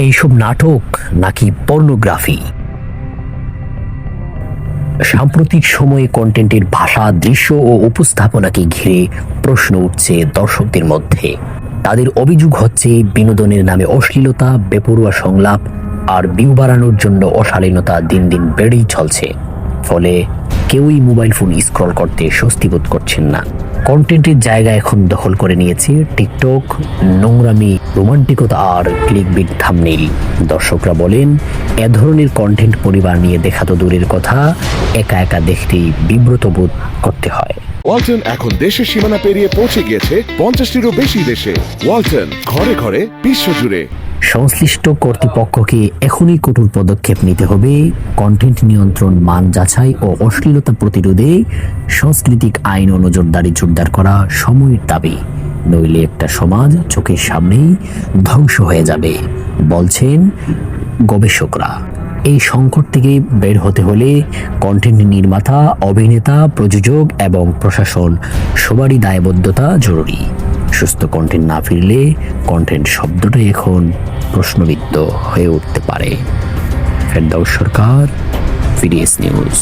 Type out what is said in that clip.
এইসব নাটক নাকি পর্নোগ্রাফি? সাম্প্রতিক সময়ে কন্টেন্টের ভাষা, দৃশ্য ও উপস্থাপনাকে ঘিরে প্রশ্ন উঠছে দর্শকদের মধ্যে। তাদের অভিযোগ হচ্ছে, বিনোদনের নামে অশ্লীলতা, বেপরুয়া সংলাপ আর ভিউ বাড়ানোর জন্য অশালীনতা দিন দিন বেড়েই চলছে। ফলে কেউই মোবাইল ফোন স্ক্রল করতে স্বস্তি বোধ করছেন না। কন্টেন্টের জায়গা এখন দখল করে নিয়েছে টিকটক নোংরামি, রোমান্টিকতা আর ক্লিকবিট থামনেল দর্শকরা বলেন, এ ধরনের কন্টেন্ট পরিবার নিয়ে দেখা তো দূরের কথা, একা একা দেখতেই বিব্রত বোধ করতে হয়। ওয়ালটন এখন দেশের সীমানা পেরিয়ে পৌঁছে গিয়েছে পঞ্চাশটিরও বেশি দেশে। ওয়ালটন, ঘরে ঘরে বিশ্বজুড়ে সংশ্লিষ্ট কর্তৃপক্ষকে এখনই কঠোর পদক্ষেপ নিতে হবে। কন্টেন্ট নিয়ন্ত্রণ, মান যাচাই ও অশ্লীলতা প্রতিরোধে সাংস্কৃতিক আইন ও নজরদারি জোরদার করা সময়ের দাবি। নইলে একটা সমাজ চোখের সামনেই ধ্বংস হয়ে যাবে, বলছেন গবেষকরা। এই সংকট থেকে বের হতে হলে কন্টেন্ট নির্মাতা, অভিনেতা, প্রযোজক এবং প্রশাসন সবারই দায়বদ্ধতা জরুরি। সুস্থ কন্টেন্ট না ফিরলে কন্টেন্ট শব্দটাই এখন প্রশ্নবিদ্ধ হয়ে উঠতে পারে। ফেরদাউস সরকার ফিডিএস নিউজ